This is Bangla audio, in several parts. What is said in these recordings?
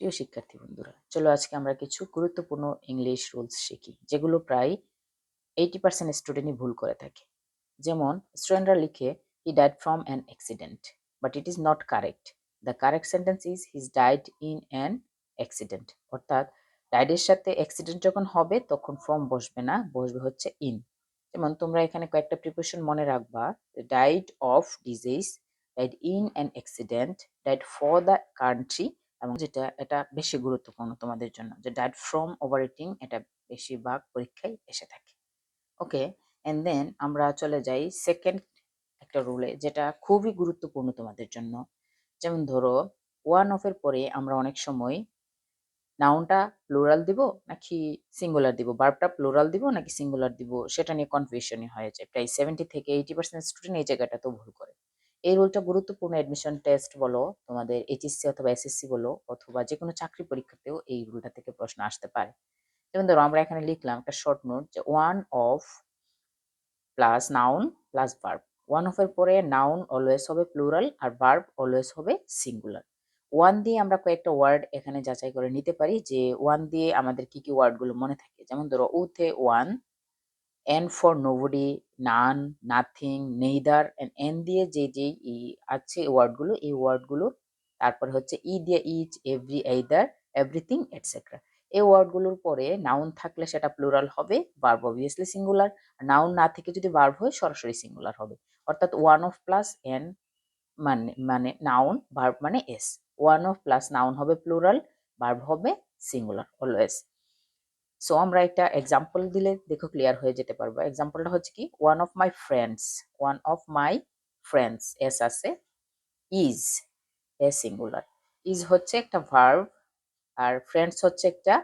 প্রিয় শিক্ষার্থী বন্ধুরা, চলো আজকে আমরা কিছু গুরুত্বপূর্ণ ইংলিশ রুলস শিখি, যেগুলো প্রায় এইটি পার্সেন্ট স্টুডেন্টই ভুল করে থাকে। যেমন স্টুডেন্টরা লিখে he died from an accident but it is not correct the correct sentence is his died in an accident অর্থাৎ ডাইডের সাথে অ্যাক্সিডেন্ট যখন হবে, তখন ফ্রম বসবে না, বসবে হচ্ছে ইন যেমন, তোমরা এখানে কয়েকটা প্রিপারেশন মনে রাখবা। Died of disease died in an accident died for the country এবং যেটা, এটা বেশি গুরুত্বপূর্ণ তোমাদের জন্য যে ডায়েট ফ্রম ওভার ইটিং এটা বেশিরভাগ পরীক্ষায় এসে থাকে। ওকে অ্যান্ড দেন আমরা চলে যাই সেকেন্ড একটা রুলে যেটা খুবই গুরুত্বপূর্ণ তোমাদের জন্য। যেমন ধরো ওয়ান অফের পরে আমরা অনেক সময় নাউনটা প্লোরাল দিব নাকি সিঙ্গুলার দিব? বার্বটা প্লোরাল দিব নাকি সিঙ্গুলার দিব? সেটা নিয়ে কনফিউশনই হয়ে যায়। প্রায় সেভেন্টি থেকে এইটি পার্সেন্ট স্টুডেন্ট এই জায়গাটা তো ভুল করে। এই রুলটা গুরুত্বপূর্ণ অ্যাডমিশন টেস্ট বলো, তোমাদের এইচএসসি অথবা এসএসসি বলো, অথবা যে কোনো চাকরি পরীক্ষাতেও এই রুলটা থেকে প্রশ্ন আসতে পারে। যেমন ধরো আমরা এখানে লিখলাম একটা শর্ট নোট যে one of plus noun plus verb one of এর পরে নাউন অলওয়েজ হবে প্লুরাল আর ভার্ব অলওয়েজ হবে সিঙ্গুলার ওয়ান দিয়ে আমরা কয়েকটা ওয়ার্ড এখানে যাচাই করে নিতে পারি যে ওয়ান দিয়ে আমাদের কি কি ওয়ার্ডগুলো মনে থাকে। যেমন ধরো উথে one N for nobody none nothing neither and N দিয়ে যে যে ই আছে ওয়ার্ডগুলো, এই ওয়ার্ডগুলো, তারপরে হচ্ছে ই দিয়ে each every either everything etcetera এই ওয়ার্ডগুলোর পরে নাউন থাকলে সেটা প্লুরাল হবে বার্ব অবভিয়াসলি সিঙ্গুলার নাউন না থেকে যদি বার্ব হয়, সরাসরি সিঙ্গুলার হবে। অর্থাৎ ওয়ান অফ প্লাস এন মানে মানে নাউন ভার্ব মানে S one of plus noun হবে প্লুরাল ভার্ব হবে সিঙ্গুলার অলওয়েজ সো আমরা একটা এক্সাম্পল দিলে দেখো ক্লিয়ার হয়ে যেতে পারব। এক্সাম্পলটা হচ্ছে কি one of my friends one of my friends S আছে ইজ এ সিঙ্গুলার ইজ হচ্ছে একটা ভার্ব আর ফ্রেন্ডস হচ্ছে একটা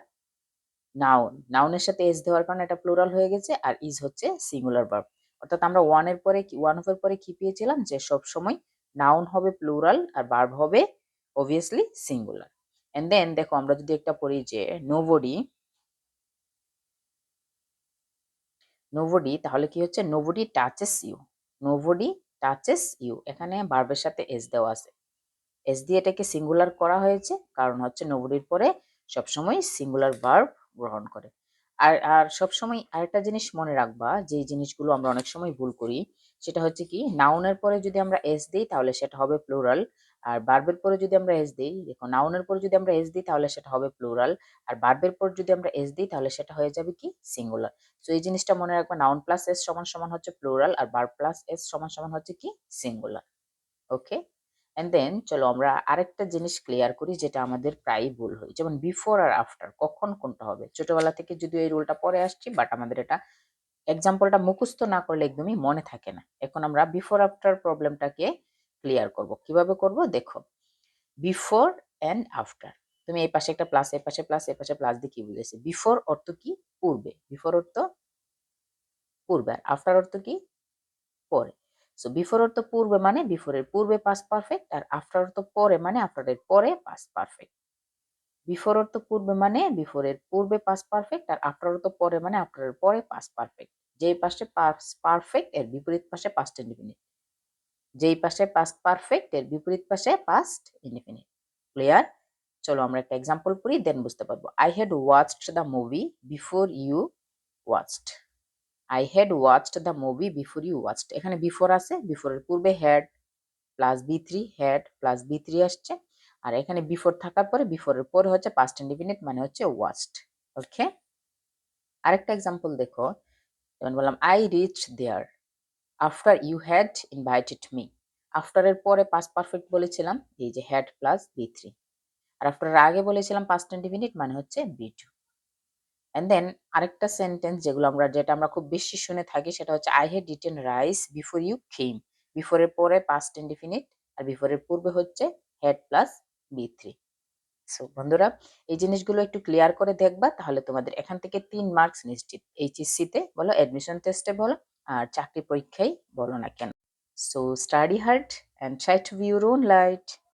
নাউন নাউনের সাথে এস দেওয়ার কারণে এটা প্লুরাল হয়ে গেছে আর ইজ হচ্ছে সিঙ্গুলার ভার্ব অর্থাৎ আমরা ওয়ানের পরে ওয়ান অফ এর পরে কি পেয়েছিলাম যে সব সময় নাউন হবে প্লুরাল আর ভার্ব হবে অবভিয়াসলি সিঙ্গুলার এন্ড দেন দেখো আমরা যদি একটা পড়ি যে নোবডি নোবডি তাহলে কি হচ্ছে? Nobody touches you nobody touches you এখানে বার্বের সাথে এস দেওয়া আছে। এস দিয়ে এটাকে সিঙ্গুলার করা হয়েছে, কারণ হচ্ছে নোবডির পরে সবসময় সিঙ্গুলার বার্ব গ্রহণ করে। আর আর সবসময় আরেকটা জিনিস মনে রাখবা, যে জিনিসগুলো আমরা অনেক সময় ভুল করি, সেটা হচ্ছে কি নাউনের পরে যদি আমরা এস দিই, তাহলে সেটা হবে প্লুরাল আর বার্বের পরে যদি আমরা এস দিই, দেখো নাউনের পরে যদি আমরা এস দিই, তাহলে সেটা হবে প্লুরাল আর বার্বের পর যদি আমরা এস দিই, তাহলে সেটা হয়ে যাবে কি? সিঙ্গুলার তো এই জিনিসটা মনে রাখবা নাউন প্লাস এস সমান সমান হচ্ছে প্লুরাল আর বার্ব প্লাস এস সমান সমান হচ্ছে কি? সিঙ্গুলার ওকে এন্ড দেন চলো আমরা আরেকটা জিনিস ক্লিয়ার করি, যেটা আমাদের প্রায় ভুল হয়। যেমন বিফোর আর আফটার কখন কোনটা হবে? ছোটবেলা থেকে যদি এই রুলটা পরে আসছি বাট আমাদের এটা এক্সাম্পলটা মুখস্থ না করলে একদমই মনে থাকে না। এখন আমরা বিফোর আফটার প্রবলেমটাকে ক্লিয়ার করব। কীভাবে করব? দেখো বিফোর অ্যান্ড আফটার তুমি এই পাশে একটা প্লাস এই পাশে প্লাস এই পাশে প্লাস দিয়ে কি বুঝেছি বিফোর অর্থ কি? পূর্বে। বিফোর অর্থ পূর্বে। আর আফটার অর্থ কি? পরে। সো বিফোর অর্থ পূর্বে মানে বিফোরের পূর্বে পাস পারফেক্ট আর আফটার অর্থ পরে মানে আফটারের পরে পাস পারফেক্ট বিফোর অর্থ পূর্বে মানে বিফোরের পূর্বে পাস পারফেক্ট আর আফটার অর্থ পরে মানে আফটারের পরে পাস পারফেক্ট যেই পাশে পাস পারফেক্ট এর বিপরীত পাশে পাস্ট ইনডিফিনিট যেই পাশে পাস্ট পারফেক্ট এর বিপরীত পাশে পাস্ট ইনডিফিনিট ক্লিয়ার চলো আমরা একটা এক্সাম্পল পড়ি দেন বুঝতে পারব। I had watched the movie before you watched I had watched the movie before you watched এখানে বিফোর আছে বিফোরের পূর্বে had plus V three had plus V three আসছে। আর এখানে বিফোর থাকার পরে বিফোরের পরে হচ্ছে পাস্ট ইন্ডিফিনিট মানে হচ্ছে ওয়াচড ওকে আরেকটা এক্সাম্পল দেখো, যেমন বললাম I reach there after you had invited me আফটারের পরে পাস্ট পারফেক্ট বলেছিলাম, এই যে হ্যাড প্লাস বি থ্রি আর আফটারের আগে বলেছিলাম পাস্ট ইন্ডিফিনিট মানে হচ্ছে বি টু অ্যান্ড দেন আরেকটা সেন্টেন্স যেগুলো আমরা, যেটা আমরা খুব বেশি শুনে থাকি, সেটা হচ্ছে I had written rice before you came বিফোরের পরে পাস্ট ইনডিফিনিট আর বিফোরের পূর্বে হচ্ছে had plus V three so বন্ধুরা, এই জিনিসগুলো একটু ক্লিয়ার করে দেখবা, তাহলে তোমাদের এখান থেকে তিন মার্কস নিশ্চিত। এইচএসসিতে বলো অ্যাডমিশন টেস্টে বলো আর চাকরি পরীক্ষাই বলো না কেন। So study hard and try to view your own light